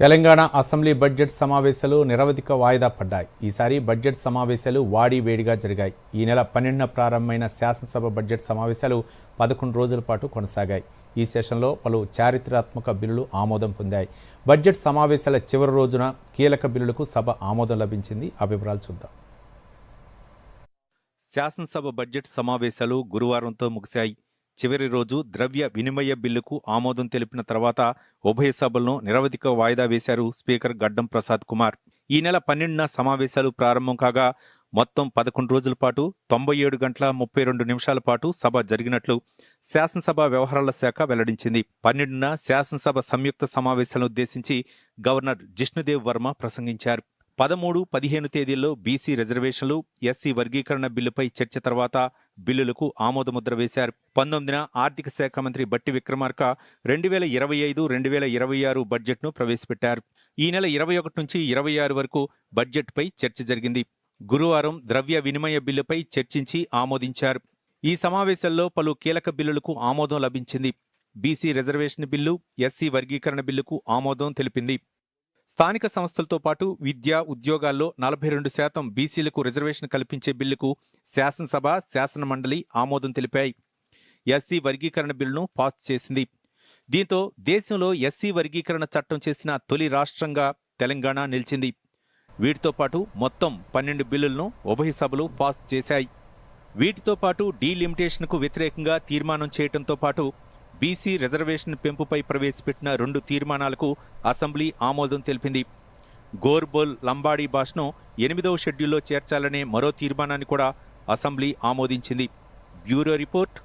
Telangana assembly budget సమావేశాలు నిరవధిక వాయిదా పడ్డాయి. ఈసారి బడ్జెట్ సమావేశాలు వాడి వేడిగా జరిగాయి. ఈ నెల పన్నెండున ప్రారంభమైన శాసనసభ బడ్జెట్ సమావేశాలు పదకొండు రోజుల పాటు కొనసాగాయి. ఈ సెషన్లో పలు చారిత్రాత్మక బిల్లులు ఆమోదం పొందాయి. బడ్జెట్ సమావేశాల చివరి రోజున కీలక బిల్లులకు సభ ఆమోదం లభించింది. ఆ వివరాలు చూద్దాం. శాసనసభ బడ్జెట్ సమావేశాలు గురువారంతో ముగిశాయి. చివరి రోజు ద్రవ్య వినిమయ బిల్లుకు ఆమోదం తెలిపిన తర్వాత ఉభయ సభలను నిరవధిక వాయిదా వేశారు స్పీకర్ గడ్డం ప్రసాద్ కుమార్. ఈ నెల పన్నెండున సమావేశాలు ప్రారంభం కాగా మొత్తం పదకొండు రోజుల పాటు తొంభై ఏడు గంటల ముప్పై రెండు నిమిషాల పాటు సభ జరిగినట్లు శాసనసభ వ్యవహారాల శాఖ వెల్లడించింది. పన్నెండున శాసనసభ సంయుక్త సమావేశాలను ఉద్దేశించి గవర్నర్ జిష్ణుదేవ్ వర్మ ప్రసంగించారు. పదమూడు పదిహేను తేదీల్లో బీసీ రిజర్వేషన్లు ఎస్సీ వర్గీకరణ బిల్లుపై చర్చ తర్వాత బిల్లులకు ఆమోదముద్ర వేశారు. పంతొమ్మిదిన ఆర్థిక శాఖ మంత్రి బట్టి విక్రమార్క రెండు వేల ఇరవై ఐదు రెండు వేల ఇరవై ఆరు బడ్జెట్ను ప్రవేశపెట్టారు. ఈ నెల ఇరవై ఒకటి నుంచి ఇరవై ఆరు వరకు బడ్జెట్పై చర్చ జరిగింది. గురువారం ద్రవ్య వినిమయ బిల్లుపై చర్చించి ఆమోదించారు. ఈ సమావేశంలో పలు కీలక బిల్లులకు ఆమోదం లభించింది. బీసీ రిజర్వేషన్ బిల్లు ఎస్సీ వర్గీకరణ బిల్లుకు ఆమోదం తెలిపింది. స్థానిక సంస్థలతో పాటు విద్య ఉద్యోగాల్లో నలభై రెండు శాతం బీసీలకు రిజర్వేషన్ కల్పించే బిల్లుకు శాసనసభ శాసన మండలి ఆమోదం తెలిపాయి. ఎస్సీ వర్గీకరణ బిల్లును పాస్ చేసింది. దీంతో దేశంలో ఎస్సీ వర్గీకరణ చట్టం చేసిన తొలి రాష్ట్రంగా తెలంగాణ నిలిచింది. వీటితో పాటు మొత్తం పన్నెండు బిల్లులను ఉభయ సభలు పాస్ చేశాయి. వీటితో పాటు డీలిమిటేషన్కు వ్యతిరేకంగా తీర్మానం చేయడంతో పాటు బీసీ రిజర్వేషన్ పెంపుపై ప్రవేశపెట్టిన రెండు తీర్మానాలకు అసెంబ్లీ ఆమోదం తెలిపింది. గోర్బోల్ లంబాడీ భాషను ఎనిమిదవ షెడ్యూల్లో చేర్చాలనే మరో తీర్మానాన్ని కూడా అసెంబ్లీ ఆమోదించింది. Bureau report